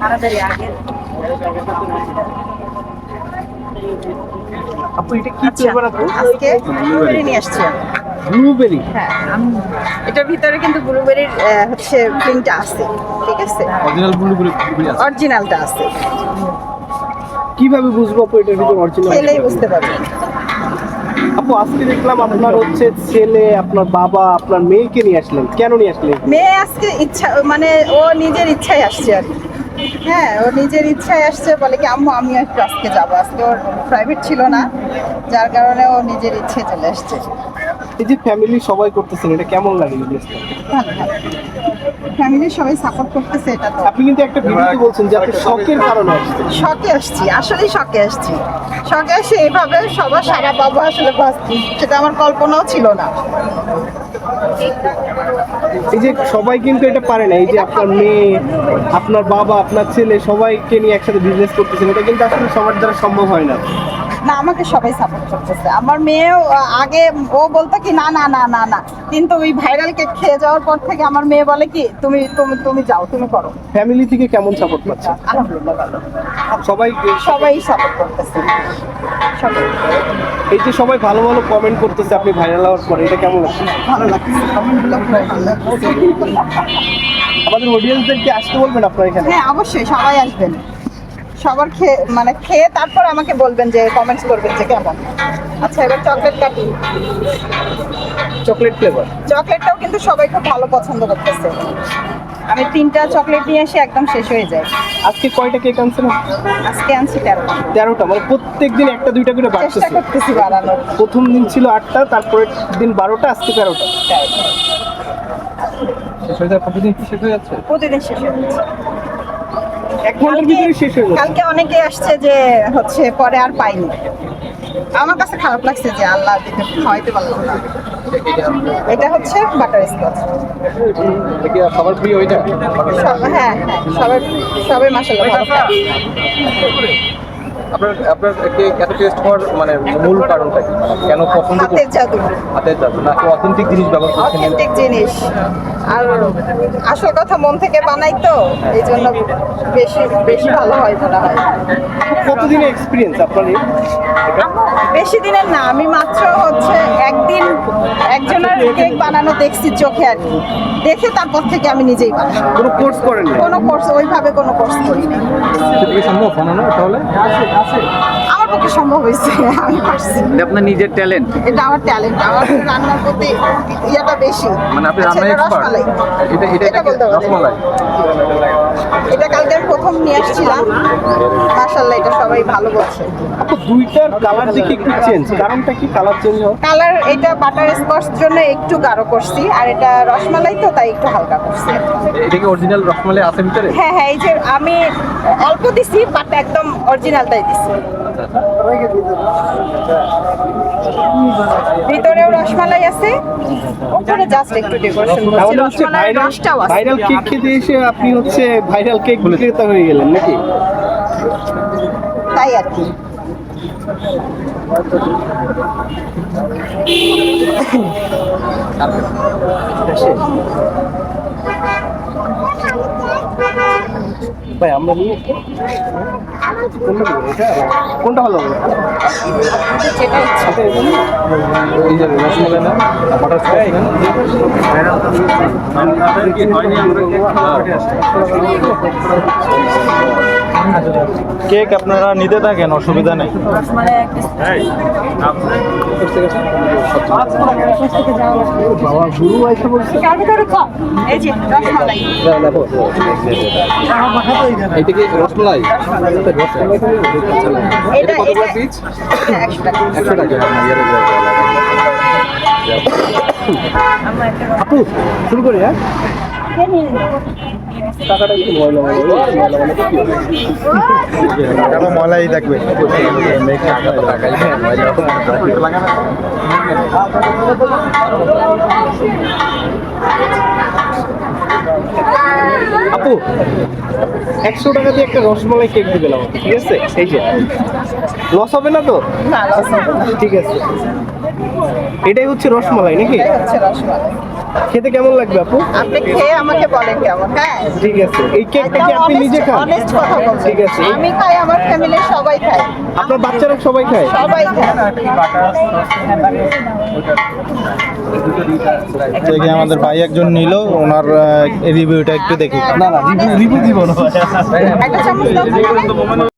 তাড়াতাড়ি আগে। আপু এটা কি ফ্লেভার আপু আজকে ব্লুবেরি নিয়ে আসছি ব্লুবেরি হ্যাঁ এটার ভিতরে কিন্তু ব্লুবেরির হচ্ছে প্রিন্টটা আছে ঠিক আছে? অরিজিনাল ব্লুবেরি আছে। অরিজিনালটা আছে। কীভাবে বুঝব আপু এটার ভিতরে অরিজিনাল খেলেই বুঝতে পারবেন আপু আজকে দেখলাম আপনার হচ্ছে ছেলে আপনার বাবা আপনার মেয়েকে নিয়ে আসলেন। কেন নিয়ে আসলেন? মেয়ে আজকে ইচ্ছা মানে ও নিজের ইচ্ছায় আসছে আর কি। হ্যাঁ ও নিজের ইচ্ছায় আসছে, বলে কি, আম্মু আমি আজকে যাব। আজকে ওর প্রাইভেট ছিল না, যার কারণে ও নিজের ইচ্ছে চলে আসছে এই যে ফ্যামিলি সবাই করতেছেন এটা কেমন লাগে ভালো ভালো ফ্যামিলির সবাই সাপোর্ট করতেছে এটা তো। আপনি কিন্তু একটা ভিডিওতে বলছেন যে আপনি শখের কারণে আসছেন। শখে আসছি আসলেই শখে আসছি। শখে এসে এইভাবে সবার সারা বাবা আসলে বাঁচছি সেটা আমার কল্পনাও ছিল না। এই যে সবাই কিন্তু এটা পারে না এই যে আপনার মেয়ে আপনার বাবা আপনার ছেলে সবাইকে নিয়ে একসাথে বিজনেস করতেছেন এটা কিন্তু আসলে সবার দ্বারা সম্ভব হয় না। না আমাকে সবাই সাপোর্ট করতেছে। আমার মেয়েও আগে ও বলতো কি না না না না না। কিন্তু ওই ভাইরাল কেক খেয়ে যাওয়ার পর থেকে আমার মেয়ে বলে কি তুমি তুমি তুমি যাও তুমি করো। ফ্যামিলি থেকে কেমন সাপোর্ট পাচ্ছেন আলহামদুলিল্লাহ ভালো। সবাই সবাই সাপোর্ট করতেছে। সবাই। এই যে সবাই ভালো ভালো কমেন্ট করতেছে আপনি ভাইরাল হওয়ার পরে এটা কেমন লাগছে? ভালো লাগছে কমেন্টগুলো ভালো লাগছে। আমাদের অডিয়েন্সদেরকে আসতে বলবেন আপনার এখানে? হ্যাঁ অবশ্যই সবাই আসবেন। সবার খেয়ে মানে খেয়ে তারপর আমাকে বলবেন যে কমেন্টস করবেন যে কেমন। আচ্ছা এবার চকলেট কাটি চকলেট ফ্লেভার চকলেটটাও কিন্তু সবাই খুব ভালো পছন্দ করতেছে। আমি তিনটা চকলেট নিয়ে এসে একদম শেষ হয়ে যায় আজকে কয়টা কেক আনছেন? আজকে আনছি তেরোটা। তেরোটা মানে প্রত্যেক দিন একটা দুইটা করে চেষ্টা বাড়তেছে করতেছি বাড়ানোর। প্রথম দিন ছিল আটটা তারপরের দিন বারোটা আজকে তেরোটা। শেষ হয়ে যায় প্রতিদিন কি শেষ হয়ে যাচ্ছে? প্রতিদিন শেষ হয়ে যাচ্ছে এক ঘণ্টার ভিতরে শেষ হয়ে যাচ্ছে কালকে অনেকে আসছে যে হচ্ছে পরে আর পাইনি। আমার কাছে খারাপ লাগছে যে আল্লাহ দিতে খাওয়াইতে পারলাম না। এটা হচ্ছে বাটার স্কচ সবার প্রিয় ওইটা হ্যাঁ হ্যাঁ সবাই সবাই মাসাল্লাহ আপনার আপনার এত টেস্ট হওয়ার মানে মূল কারণটা কি? মানে কেন পছন্দ হাতের জাদু। হাতের জাদু নাকি অথেন্টিক জিনিস ব্যবহার করছেন অথেন্টিক জিনিস। আর আসল কথা মন থেকে বানাই তো এই জন্য বেশি বেশি ভালো হয় মনে হয়। কতদিনের এক্সপিরিয়েন্স আপনার বেশি দিনের না আমি মাত্র হচ্ছে একদিন কেক বানানো দেখছি চোখে আর কি। দেখে তারপর থেকে আমি নিজেই বানাই। কোনো কোর্স করেন না কোনো কোর্স ওইভাবে কোনো কোর্স করিনি। সেটা সম্ভব বানানো তাহলে? আমার পক্ষে সম্ভব হয়েছে আমি পারছি। এটা আপনার নিজের ট্যালেন্ট এটা আমার ট্যালেন্ট আমার রান্নার প্রতি ইয়েটা বেশি। মানে আপনি আচ্ছা, রান্নায় এটা এক্সপার্ট এটা এটা। রসমালাই? এটা কালকে আমি প্রথম নিয়ে আসছিলাম। মাশাল্লাহ এটা সবাই ভালো বলছে। আপু দুইটার কালার দেখি একটু চেঞ্জ কারণটা কি? কালার চেঞ্জ কালার এটা বাটার স্কচ জন্য একটু গাঢ় করছি আর এটা রসমালাই তো তাই একটু হালকা করছি। এটা কি অরিজিনাল রসমালাই আছে ভিতরে? হ্যাঁ হ্যাঁ এই যে আমি অল্প দিছি বাট একদম অরিজিনালটাই দিছি। ভিতরেও রসমালাই আছে উপরে জাস্ট একটু ডেকোরেশন করছি। রসটাও আছে। ভাইরাল কেক খেতে এসে আপনি হচ্ছে ভাইরাল কেক বিক্রেতা হয়ে গেলেন নাকি? তাই আর কি। ভাই আমরা নিয়ে কোনটা ভালো হবে? কেক আপনারা নিতে থাকেন অসুবিধা নেই। বাবা গুরু আইসা বলছে কার ভিতরে কম এই যে রসমালাই। এটা কি রসমালাই? এটা কত পিস এটা একশো টাকা একশো টাকা আপু শুরু করি হ্যাঁ টাকাটা একটু ময়লা হবে? কেন মলাই থাকবে আপু একশো টাকা দিয়ে একটা রসমালাই কেক দিবেন আমাকে ঠিক আছে? এই যে। লস হবে না তো? না ঠিক আছে। এটাই হচ্ছে রসমালাই নাকি? রসমালাই। খেতে কেমন লাগবে আপু? আপনি খেয়ে আমাকে বলেন কেমন? হ্যাঁ। ঠিক আছে। এই কেকটা কি আপনি নিজে খান? অনেস্ট কথা বলছি। ঠিক আছে। আমি খাই আমার ফ্যামিলির সবাই খায়। আপনার বাচ্চারা সবাই খায়? সবাই খায়। থেকে আমাদের ভাই একজন নিল ওনার রিভিউটা একটু দেখি। না না রিভিউ দিব না।